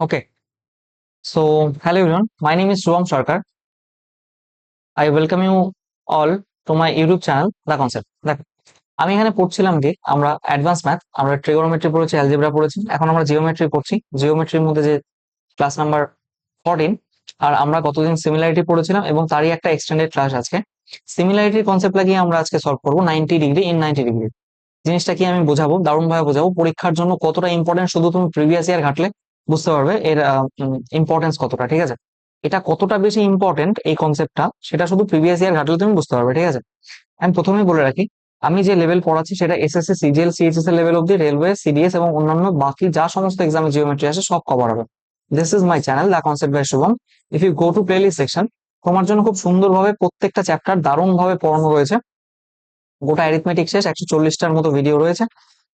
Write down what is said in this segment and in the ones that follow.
Okay, so hello everyone. My name is Shubham Sarkar. I welcome you all to my YouTube channel, The Concept. দেখ আমি এখানে পড়ছিলাম কি আমরা advance math আমরা ট্রিগোনোমেট্রি পড়েছি অ্যালজেব্রা পড়েছি এখন আমরা জিওমেট্রি পড়ছি জিওমেট্রির মধ্যে যে ক্লাস নাম্বার ফোরটিন আর আমরা কতদিন সিমিলারিটি পড়েছিলাম এবং তারই একটা এক্সটেন্ডেড ক্লাস আজকে সিমিলারিটির কনসেপ্ট লাগিয়ে আমরা আজকে সলভ করব ninety degree in ninety degree জিনিসটা কি আমি বোঝাবো দারুণভাবে বোঝাবো পরীক্ষার জন্য কতটা ইম্পর্টেন্ট শুধু তুমি প্রিভিয়াস ইয়ার ঘাটলে বুঝতে পারবে এর ইম্পর্টেন্স কতটা, ঠিক আছে? এটা কতটা বেশি ইম্পর্টেন্ট এই কনসেপ্টটা সেটা শুধু প্রিভিয়াস ইয়ার ঘাটলে তুমি বুঝতে পারবে, ঠিক আছে? আমি প্রথমেই বলে রাখি, আমি যে লেভেল পড়াচ্ছি সেটা এসএসসি সিজিএল সিএইচএস লেভেল অব্দি রেলওয়ে সিডিএস এবং অন্যান্য বাকি যা সমস্ত এক্সামে জিওমেট্রি আসে সব কভার হবে। This is my channel the concept by Shubham if you go to playlist section তোমার জন্য খুব সুন্দরভাবে প্রত্যেকটা চ্যাপ্টার দারুণ ভাবে পড়ানো রয়েছে। গোটা অ্যারিথমেটিক শেষ, একশো চল্লিশটার মতো ভিডিও রয়েছে।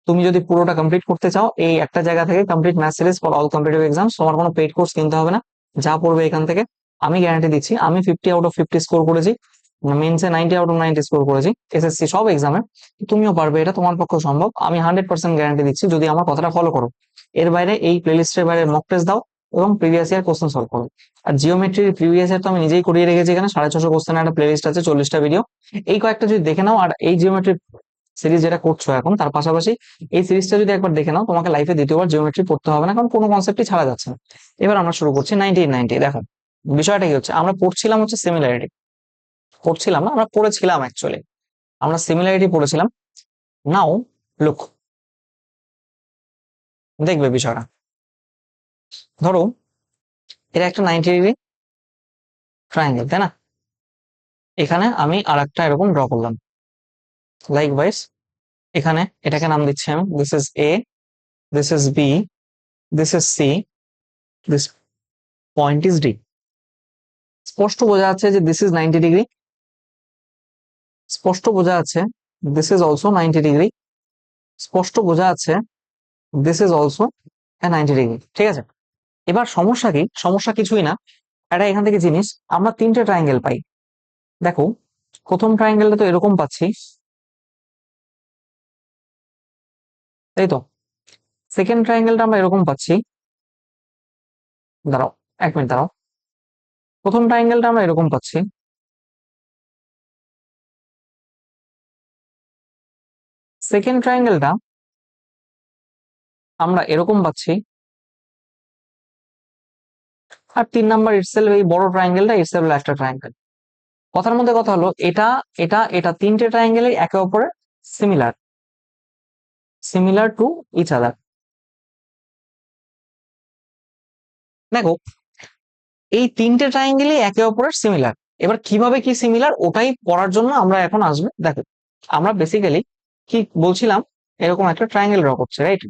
তুমি যদি পুরোটা কমপ্লিট করতে চাও, এই একটা জায়গা থেকে complete math series for all competitive exam তোমার কোনো পেইড কোর্স কিনতে হবে না, যা পড়বে এখান থেকে, আমি গ্যারান্টি দিচ্ছি, আমি fifty out of fifty score করেছি মেন্সে ninety out of ninety score করেছি এসএসসি সব এক্সামে তুমিও পারবে, এটা তোমার পক্ষে সম্ভব, আমি হান্ড্রেড পার্সেন্ট গ্যারান্টি দিচ্ছি, যদি আমার কথাটা ফলো করো। এর বাইরে এই প্লেলিস্টের বাইরে মক টেস্ট দাও এবং প্রিভিয়াস ইয়ার কোশ্চেন সলভ করো। আর জিওমেট্রির প্রিভিয়াস ইয়ার তো আমি নিজেই করিয়ে রেখেছি এখানে, সাড়ে ছশো কোশ্চেন একটা প্লেলিস্ট আছে, চল্লিশটা ভিডিও এই কয়েকটা যদি দেখে নাও, আর এই জিওমেট্রি সিরিজ যেটা করছ এখন, তার পাশাপাশি এই সিরিজটা যদি একবার দেখে নাও, তোমাকে লাইফে দ্বিতীয়বার জিওমেট্রি পড়তে হবে না, কারণ কোনো কনসেপ্টই ছাড়া যাচ্ছে না। এবার আমরা শুরু করছি নাইনটিন নাইনটি দেখো, বিষয়টা কি হচ্ছে? আমরা পড়ছিলাম হচ্ছে সিমিলারিটি পড়ছিলাম না, আমরা পড়েছিলাম অ্যাকচুয়ালি আমরা সিমিলারিটি পড়েছিলাম। নাও লুক দেখবে বিষয়টা। ধরো, এটা একটা নাইনটি ডিগ্রি ট্রায়াঙ্গেল তাই না? এখানে আমি আর একটা এরকম ড্র করলাম। লাইক ওয়াইজ এখানে এটাকে নাম দিচ্ছি আমি। This is A this is B this is C this point is D স্পষ্ট বোঝা যাচ্ছে যে দিস ইজ নাইনটি ডিগ্রি স্পষ্ট বোঝা যাচ্ছে this is also ninety degree স্পষ্ট বোঝা যাচ্ছে this is also ninety degree ঠিক আছে? এবার সমস্যা কি? সমস্যা কিছুই না। এটা এখান থেকে জিনিস, আমরা তিনটে ট্রায়াঙ্গেল পাই। দেখো, প্রথম ট্রায়াঙ্গেলটা তো এরকম পাচ্ছি। তাই তো? সেকেন্ড ট্রায়াঙ্গেলটা আমরা এরকম পাচ্ছি। দাঁড়াও, এক মিনিট দাঁড়াও। প্রথম ট্রায়াঙ্গেলটা আমরা এরকম পাচ্ছি। সেকেন্ড ট্রায়াঙ্গেলটা আমরা এরকম পাচ্ছি। আর তিন নাম্বার ইটসেলফ এই বড় ট্রায়াঙ্গেলটা ইটসেলফ একটা ট্রায়াঙ্গেল কথার মধ্যে কথা হলো, এটা এটা এটা তিনটে ট্রায়াঙ্গেলে একে অপরে similar similar to each other দেখো, এই তিনটে ট্রায়াঙ্গেলই একে অপরের সিমিলার এবার কীভাবে কি সিমিলার ওটাই পড়ার জন্য আমরা এখন আসবে। দেখো, আমরা বেসিক্যালি কি বলছিলাম? এরকম একটা ট্রায়াঙ্গেল ড্র করছে রাইট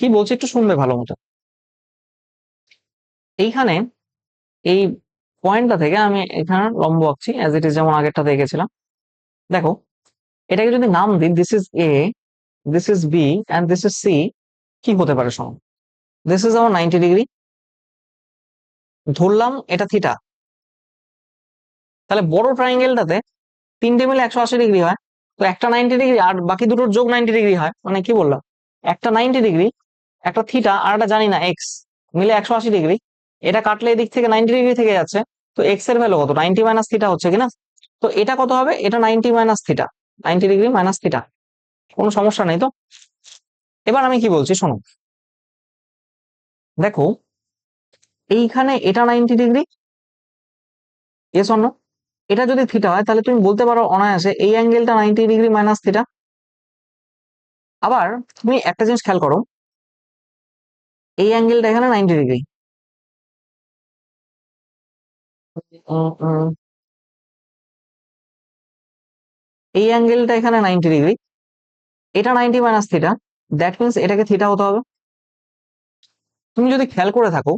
কি বলছি একটু শুনবে ভালো মতো। এইখানে এই পয়েন্টটা থেকে আমি এখানে লম্ব আঁকছি অ্যাজ ইট ইজ যেমন আগেরটা দেখেছিলাম দেখো এটাকে যদি নাম দিই this is A this is B and this is C কি হতে পারে শোনো দিস ইজ আমার নাইনটি ডিগ্রি ধরলাম এটা থিটা তাহলে বড় ট্রায়াঙ্গেলটাতে তিনটে মিলে একশো আশি ডিগ্রি হয়। তো একটা নাইনটি ডিগ্রি আর বাকি দুটোর যোগ নাইনটি ডিগ্রি হয়। মানে কি বললাম? একটা নাইনটি ডিগ্রি একটা থিটা আর একটা জানি না এক্স মিলে একশো আশি ডিগ্রি এটা কাটলে এদিক থেকে নাইনটি ডিগ্রি থেকে যাচ্ছে। তো এক্সের ভ্যালু কত? নাইনটি মাইনাস থিটা হচ্ছে কিনা? তো এটা কত হবে? এটা ninety minus theta ninety degree minus theta. কোনো সমস্যা নেই তো? এবার আমি কি বলছি, শোনো। দেখো, এইখানে এটা নাইনটি ডিগ্রি। এস অন্য এটা যদি থিটা হয়, তাহলে তুমি বলতে পারো অনায়াসে এই অ্যাঙ্গেলটা নাইনটি ডিগ্রি মাইনাস থিটা। আবার তুমি একটা জিনিস খেয়াল করো, এই অ্যাঙ্গেলটা এখানে নাইনটি ডিগ্রি। এই অ্যাঙ্গেলটা এখানে নাইনটি ডিগ্রি এটা ninety minus theta that means এটাকে থিটা হতে হবে। তুমি যদি খেয়াল করে থাকো,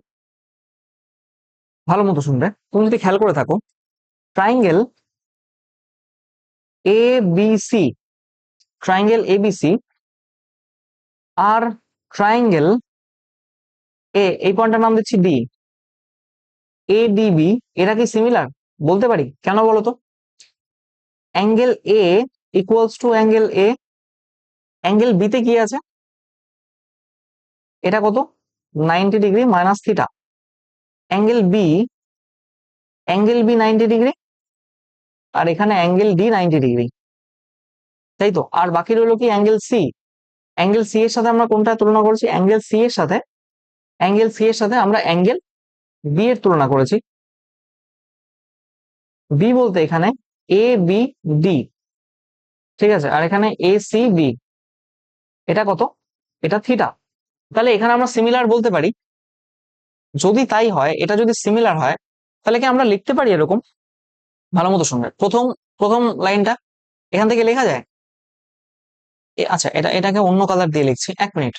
ভালো মতো শুনবে। তুমি যদি খেয়াল করে থাকো triangle A B C triangle A B C R triangle A এই পয়েন্টটার নাম দিচ্ছি ডি এ ডিবি এরা কি সিমিলার বলতে পারি। কেন বলো তো? Angle A equals to angle A angle বিতে কি আছে? এটা কত? Ninety degree minus theta angle B angle B ninety degree আর এখানে অ্যাঙ্গেল ডি নাইনটি ডিগ্রি। তাই তো? আর বাকি রইল কি? অ্যাঙ্গেল সি অ্যাঙ্গেল সি এর সাথে আমরা কোনটা তুলনা করেছি? অ্যাঙ্গেল সি এর সাথে। অ্যাঙ্গেল সি এর সাথে আমরা অ্যাঙ্গেল বি এর তুলনা করেছি। বি বলতে এখানে এ বি ডি ঠিক আছে? আর এখানে এ সি বি এটা কত? এটা থিটা তাহলে এখানে আমরা সিমিলার বলতে পারি। যদি তাই হয়, এটা যদি সিমিলার হয়, তাহলে কি আমরা লিখতে পারি এরকম? ভালো মতো শুনবে। প্রথম প্রথম লাইনটা এখান থেকে লেখা যায়? আচ্ছা এটা, এটাকে অন্য কালার দিয়ে লিখছি। এক minute.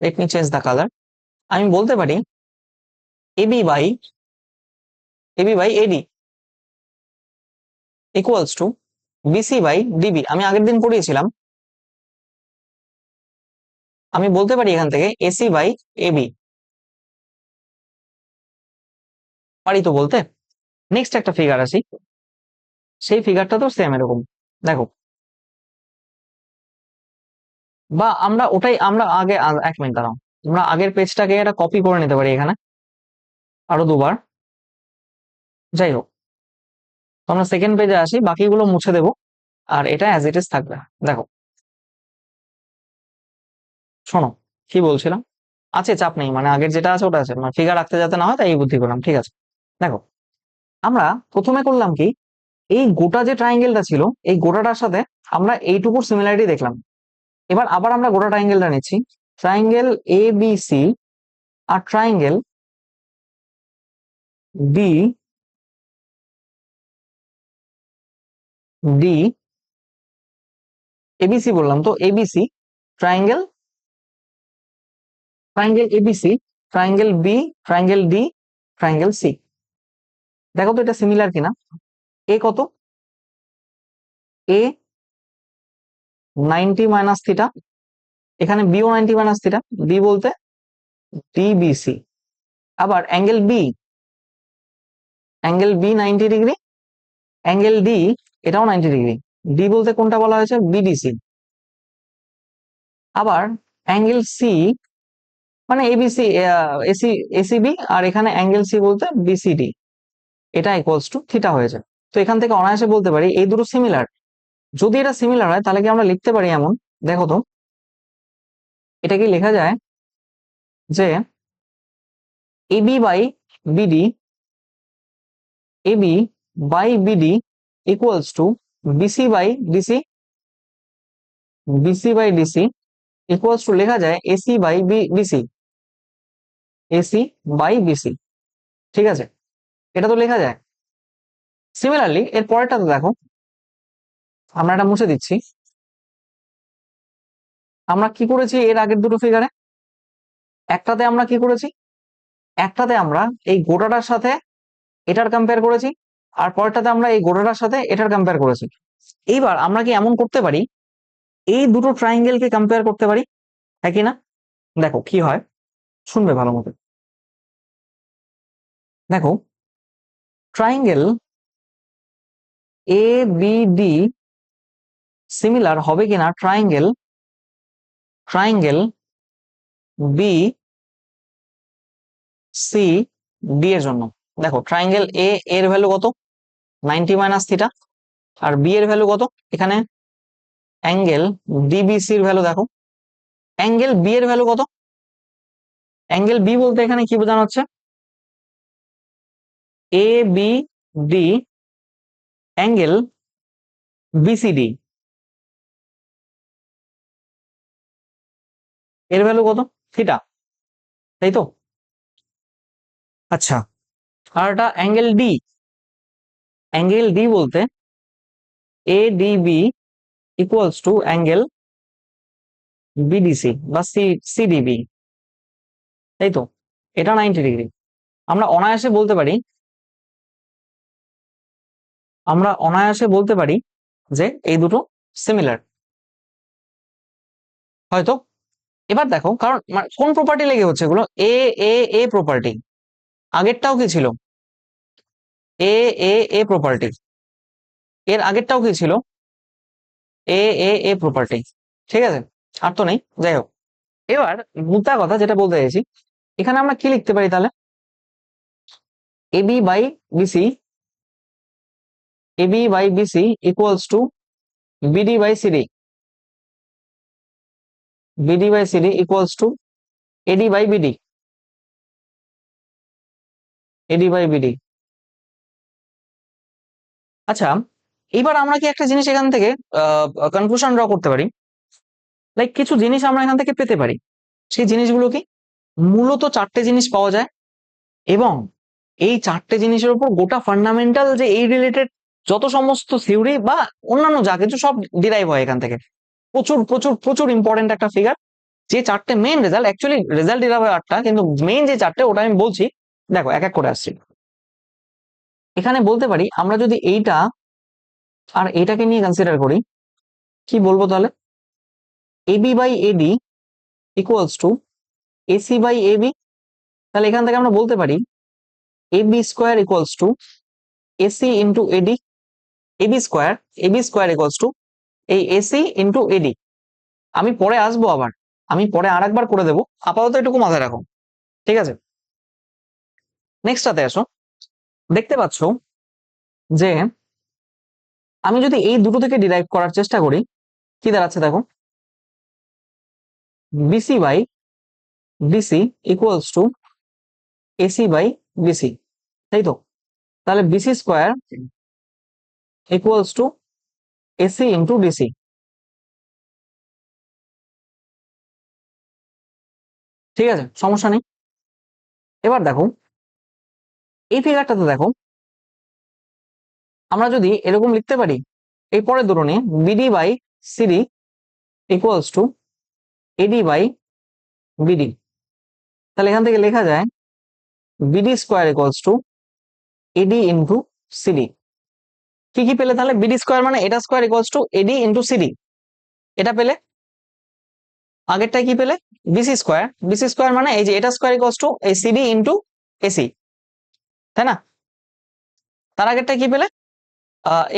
Let me change the colour আমি বলতে পারি AB by AB by AD equals to BC by DB আমি আগের দিন পড়িয়েছিলাম। আমি বলতে পারি এখান থেকে এসি বাই এবি পারি তো বলতে। নেক্সট একটা ফিগার আছে সেই ফিগারটা তো সেম এরকম। দেখো। বা আমরা ওটাই, আমরা আগে এক মিনিট দাঁড়াও। আমরা আগের পেজটাকে এটা কপি করে নিতে পারি এখানে। আরও দুবার। যাই হোক। আমরা সেকেন্ড পেজে আসি, বাকিগুলো মুছে দেবো। আর এটা অ্যাজ ইট ইজ থাকবে। দেখো। শোনো, কি বলছিলাম? আছে, চাপ নেই। মানে আগের যেটা আছে, ওটা আছে। মানে ফিগার রাখতে যাতে না হয়, তাই বুদ্ধি করলাম। ঠিক আছে। দেখো, আমরা প্রথমে করলাম কি, এই গোটা যে ট্রায়াঙ্গেলটা ছিল, এই গোটাটার সাথে আমরা এইটুকুর সিমিলারিটি দেখলাম। এবার আবার আমরা গোটা ট্রায়াঙ্গেলটা নিচ্ছি। ট্রায়াঙ্গেল এ বি সি আর ট্রায়াঙ্গেল বি ডি এবিসি বললাম তো ABC triangle triangle ABC triangle B triangle D triangle C দেখো তো এটা সিমিলার কিনা? এ কত? এ নাইনটি মাইনাস থিটা এখানে বিও নাইনটি মাইনাস থিটা বি বলতে ডিবিসি আবার angle B angle B ninety degree angle D এটাও নাইনটি ডিগ্রি ডি বলতে কোনটা বলা হয়েছে? বিডিসি আবার অ্যাঙ্গেল সি মানে এবিসি এসি এসিবি আর এখানে অ্যাঙ্গেল সি বলতে বিসিডি এটা ইকুয়ালস টু থিটা হয়েছে। তো এখান থেকে অনায়াসে বলতে পারি, এই দুটো সিমিলার যদি এটা সিমিলার হয়, তাহলে কি আমরা লিখতে পারি এমন? দেখো তো। এটা কি লেখা যায়? যে AB by BD AB by BD equals to BC by DC BC by DC equals to লেখা যায় AC by BC AC by BC ঠিক আছে? এটা তো লেখা যায়। সিমিলারলি এর পরেরটাতে দেখো, আমরা এটা মুছে দিচ্ছি। আমরা কি করেছি এর আগের দুটো ফিগারে একটাতে আমরা কি করেছি? একটাতে আমরা এই গোটাটার সাথে এটার কম্পেয়ার করেছি। আর পরেরটাতে আমরা এই গোটাটার সাথে এটার কম্পেয়ার করেছি। এইবার আমরা কি এমন করতে পারি? এই দুটো ট্রায়াঙ্গেলকে কম্পেয়ার করতে পারি? হ্যাঁ কি না? দেখো কি হয়? শুনবে ভালো মতো। দেখো triangle A B D similar হবে কিনা? Triangle triangle B C D এর জন্য। দেখো ট্রায়াঙ্গেল এ এর ভ্যালু কত? নাইনটি মাইনাস থিটা আর বি এর ভ্যালু কত? এখানে অ্যাঙ্গেল ডিবিসি এর ভ্যালু দেখো। অ্যাঙ্গেল বি এর ভ্যালু কত? অ্যাঙ্গেল বি বলতে এখানে কি বোঝানো হচ্ছে? A B D angle BCD এর ভ্যালু কত? থিটা তাই তো? আচ্ছা। আর এটা অ্যাঙ্গেল ডি অ্যাঙ্গেল ডি বলতে A D B equals to angle BDC বা সি সিডিবি তাই তো? এটা নাইনটি ডিগ্রি আমরা অনায়াসে বলতে পারি, আমরা অনায়াসে বলতে পারি যে এই দুটো সিমিলার হয়তো? এবার দেখো, কারণ কোন প্রপার্টি লেগে হচ্ছে এগুলো? এ এ এ প্রপার্টি আগেরটাও কি ছিল? এ এ এ প্রপার্টি এর আগেরটাও কি ছিল? এ এ এ প্রপার্টি ঠিক আছে? আর তো নেই। যাই হোক। এবার মুদ্রা কথা যেটা বলতে চাইছি, এখানে আমরা কি লিখতে পারি তাহলে? AB by BC AB by BC equals to BD by CD BD by CD equals to AD by BD AD by BD আচ্ছা এবার আমরা কি একটা জিনিস এখান থেকে কনক্লুশন ড্র করতে পারি? লাইক কিছু জিনিস আমরা এখান থেকে পেতে পারি। সেই জিনিসগুলো কি? মূলত চারটে জিনিস পাওয়া যায় এবং এই চারটে জিনিসের উপর গোটা ফান্ডামেন্টাল যে এই রিলেটেড যত সমস্ত থিওরি বা অন্যান্য যা কিছু সব ডিরাইভ হয় এখান থেকে। প্রচুর প্রচুর প্রচুর ইম্পর্টেন্ট একটা ফিগার যে চারটে main result actually result derive হয় আটটা, কিন্তু মেইন যে চারটে, ওটা আমি বলছি, দেখো, এক এক করে আসছি। এখানে বলতে পারি, আমরা যদি এইটা আর এটাকে নিয়ে কনসিডার করি, কি বলব তাহলে? AB by AD equals to AC by AB তাহলে এখান থেকে আমরা বলতে পারি AB square equals to AC into AD AB square AB square equals to এই এসি ইন্টু এডি আমি পরে আসব আবার, আমি পরে আর একবার করে দেবো, আপাতত এটুকু মাথায় রাখো, ঠিক আছে? নেক্সটটাতে আসো। দেখতে পাচ্ছ যে আমি যদি এই দুটো থেকে ডিরাইভ করার চেষ্টা করি, কি দাঁড়াচ্ছে দেখো? BC by DC equals to AC by BC তাই তো? তাহলে BC square equals to AC into DC ঠিক আছে, সমস্যা নেই। এবার দেখো এই ফিগারটাতে দেখো। আমরা যদি এরকম লিখতে পারি, এই দুটো নিয়ে BD by CD equals to AD by BD তাহলে এখান থেকে লেখা যায় BD square equals to AD into CD কি কি পেলে তাহলে? বিডি স্কোয়ার মানে এটা square equals to AD into CD এটা পেলে? আগেরটা কি পেলে? বিসি স্কোয়ার বিসি স্কোয়ার মানে এই যে এটা স্কোয়ার ইকুয়ালস টু এই সিডি ইন্টু এসি তাই না? তার আগেরটা কি পেলে?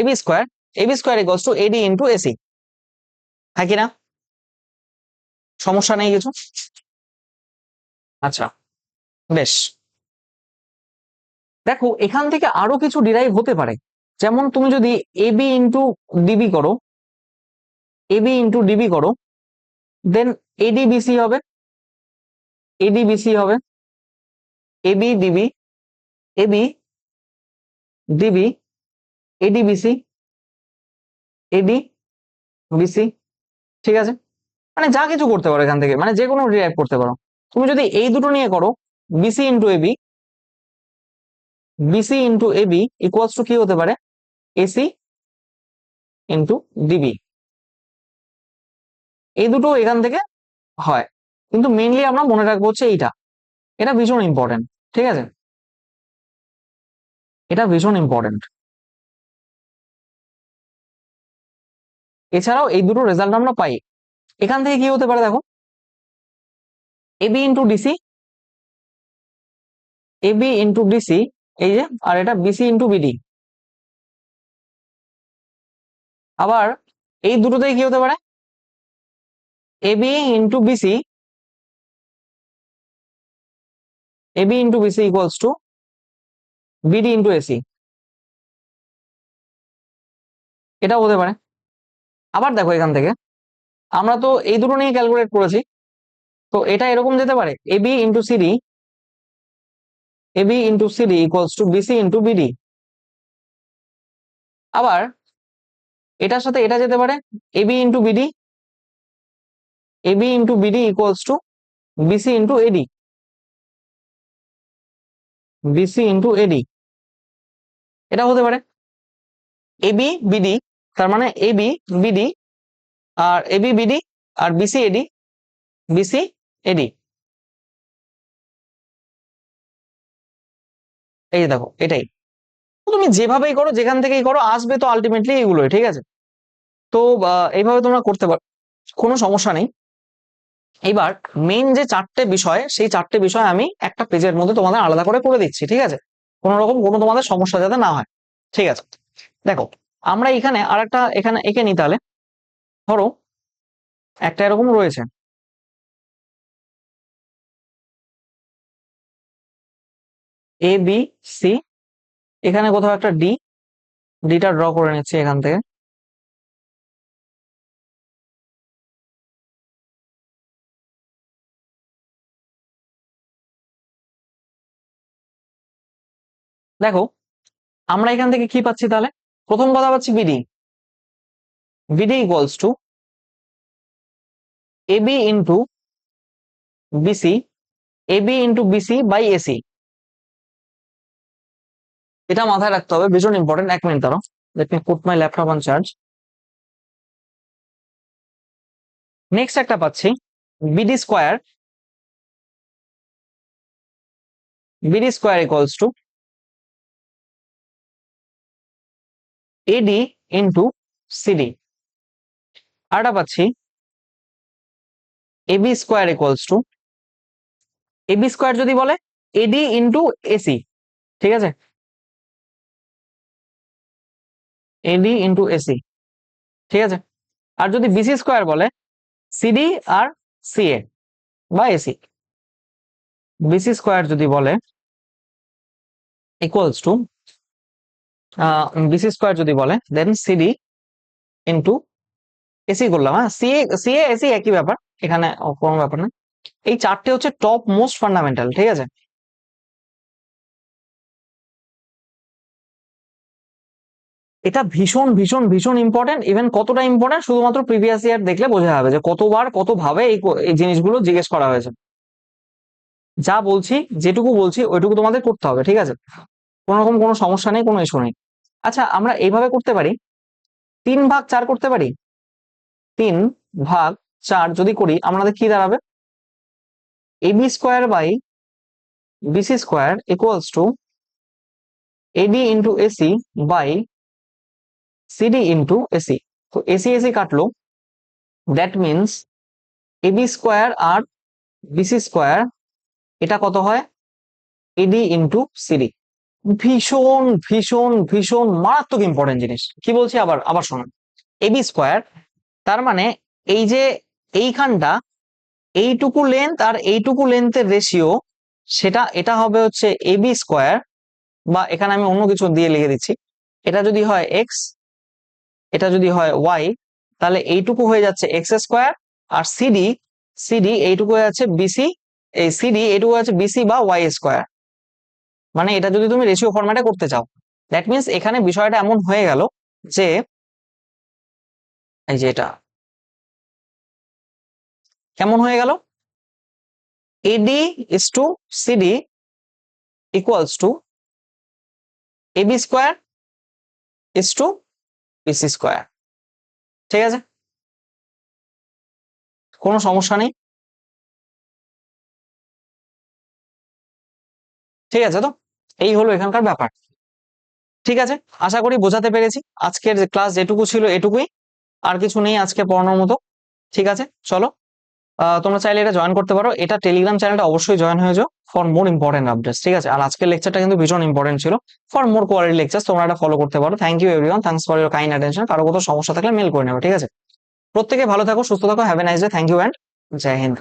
AB square AB square equals to AD into AC হ্যাঁ কি না? সমস্যা নেই কিছু? আচ্ছা বেশ। দেখো, এখান থেকে আরও কিছু ডিরাইভ হতে পারে। যেমন তুমি যদি এবি ইন্টু ডিবি করো এবি ইন্টু ডিবি করো, দেন এডিবিসি হবে এডিবিসি হবে AB DB AB DB ADBC AD BC ঠিক আছে? মানে যা কিছু করতে পারো এখান থেকে মানে যে কোনো ডিরাইভ করতে পারো। তুমি যদি এই দুটো নিয়ে করো BC into AB BC into AB equals to কি হতে পারে? এসি ইন্টু ডিবি এই দুটো এখান থেকে হয়। কিন্তু মেইনলি আমরা মনে রাখব হচ্ছে এইটা। এটা ভীষণ ইম্পর্টেন্ট ঠিক আছে? এটা ভীষণ ইম্পর্টেন্ট এছাড়াও এই দুটো রেজাল্ট আমরা পাই। এখান থেকে কি হতে পারে দেখো? AB into DC AB into DC এই যে, আর এটা বিসি ইন্টু বিডি আবার এই দুটোতেই কি হতে পারে? AB into BC AB into BC equals to BD into AC এটাও হতে পারে। আবার দেখো এখান থেকে। আমরা তো এই দুটো নিয়ে ক্যালকুলেট করেছি। তো এটা এরকম যেতে পারে। AB into CD AB into CD equals to BC into BD আবার এটার সাথে এটা যেতে পারে। AB into BD AB into BD equals to BC into AD BC into AD এটা হতে পারে এবি বিডি তার মানে এবি বিডি আর এবি বিডি আর বিসি এডি বিসি এডি এই যে দেখো, এটাই। তুমি যেভাবেই করো, যেখান থেকেই করো, আসবে তো আলটিমেটলি এগুলোই ঠিক আছে? তো এইভাবে তোমরা করতে পারো কোনো সমস্যা নেই। এবার মেন যে চারটে বিষয়, সেই চারটে বিষয় আমি একটা পেজের মধ্যে তোমাদের আলাদা করে করে দিচ্ছি, ঠিক আছে? কোনো রকম কোনো তোমাদের সমস্যা যাতে না হয়, ঠিক আছে? দেখো, আমরা এখানে আর একটা এখানে এঁকে নিই তাহলে। ধরো, একটা এরকম রয়েছে। এ বি সি এখানে কোথাও একটা ডি ডিটা ড্র করে নিচ্ছি এখান থেকে। দেখো, আমরা এখান থেকে কি পাচ্ছি তাহলে? প্রথম কথা পাচ্ছি BD. BD equals to AB into BC AB into BC by AC এটা মাথায় রাখতে হবে, ভীষণ ইম্পর্টেন্ট এক মিনিট দাঁড়ো let me put my laptop on charge next একটা পাচ্ছি BD square BD square equals to AD into CD আরটা পাচ্ছি। AB square equals to AB square যদি বলে এডি ইন্টু এসি ঠিক আছে? এডি ইন্টু এসি ঠিক আছে? আর যদি বিসি স্কোয়ার বলে সিডি আর সিএ বা এসি বিসি স্কোয়ার যদি বলে ইকুয়ালস টু বিসি স্কোয়ার যদি বলে দেন সিডি ইন্টু এসি করলাম হ্যাঁ? সিএ সিএ এসি একই ব্যাপার এখানে কোনো ব্যাপার না। এই চারটে হচ্ছে টপ মোস্ট ফান্ডামেন্টাল ঠিক আছে? এটা ভীষণ ভীষণ ভীষণ ইম্পর্টেন্ট ইভেন কতটা ইম্পর্টেন্ট শুধুমাত্র প্রিভিয়াস ইয়ার দেখলে বোঝা যাবে যে কতবার কত ভাবে এই এই জিনিসগুলো জিজ্ঞেস করা হয়েছে। যা বলছি যেটুকু বলছি ওইটুকু তোমাদের করতে হবে ঠিক আছে? কোনো রকম কোনো সমস্যা নেই কোনো ইস্যু নেই। আচ্ছা আমরা এইভাবে করতে পারি। তিন ভাগ চার করতে পারি? তিন ভাগ চার যদি করি আমাদের কি দাঁড়াবে? AB square by BC square equals to AD into AC by CD into AC তো এসি এসি কাটলো। দ্যাট মিনস এবি স্কোয়ার আর বিসি স্কোয়ার, এটা কত হয়? এডি ইন্টু সিডি ভীষণ ভীষণ ভীষণ মারাত্মক ইম্পর্টেন্ট জিনিস। কি বলছি আবার আবার শোনো এবি স্কোয়ার তার মানে এই যে এইখানটা, এইটুকু লেন্থ আর এইটুকু লেন্থের রেশিও সেটা, এটা হবে হচ্ছে এবি স্কোয়ার বা এখানে আমি অন্য কিছু দিয়ে লিখে দিচ্ছি। এটা যদি হয় এক্স এটা যদি হয় ওয়াই তাহলে এইটুকু হয়ে যাচ্ছে এক্স স্কোয়ার আর সিডি সিডি এইটুকু হয়ে যাচ্ছে বিসি এই সিডি এইটুকু হচ্ছে বিসি বা ওয়াই স্কোয়ার মানে এটা যদি তুমি রেশিও ফরম্যাটে করতে চাও দ্যাট মিনস এখানে বিষয়টা এমন হয়ে গেল যে, এই যে এটা, কেমন হয়ে গেল? AD is to CD equals to AB square is to BC square ঠিক আছে? কোনো সমস্যা নেই? ঠিক আছে তো? এই হলো এখানকার ব্যাপার। ঠিক আছে? আশা করি বোঝাতে পেরেছি। আজকের ক্লাস যেটুকু ছিল এটুকুই। আর কিছু নেই আজকে পড়ানোর মতো। ঠিক আছে? চলো। তোমরা চাইলে এটা জয়েন করতে পারো। এটা টেলিগ্রাম চ্যানেলটা অবশ্যই জয়েন হয়ে যাও ফর মোর ইম্পর্টেন্ট আপডেটস ঠিক আছে? আর আজকের লেকচারটা কিন্তু ভীষণ ইম্পর্টেন্ট ছিল। ফর মোর কোয়ালিটি লেকচার তোমরা এটা ফলো করতে পারো। Thank you everyone thanks for your kind attention কারও কোথাও সমস্যা থাকলে মেল করে নেবে। ঠিক আছে? প্রত্যেকে ভালো থাকো, সুস্থ থাকো। Have a nice day thank you and Jai Hind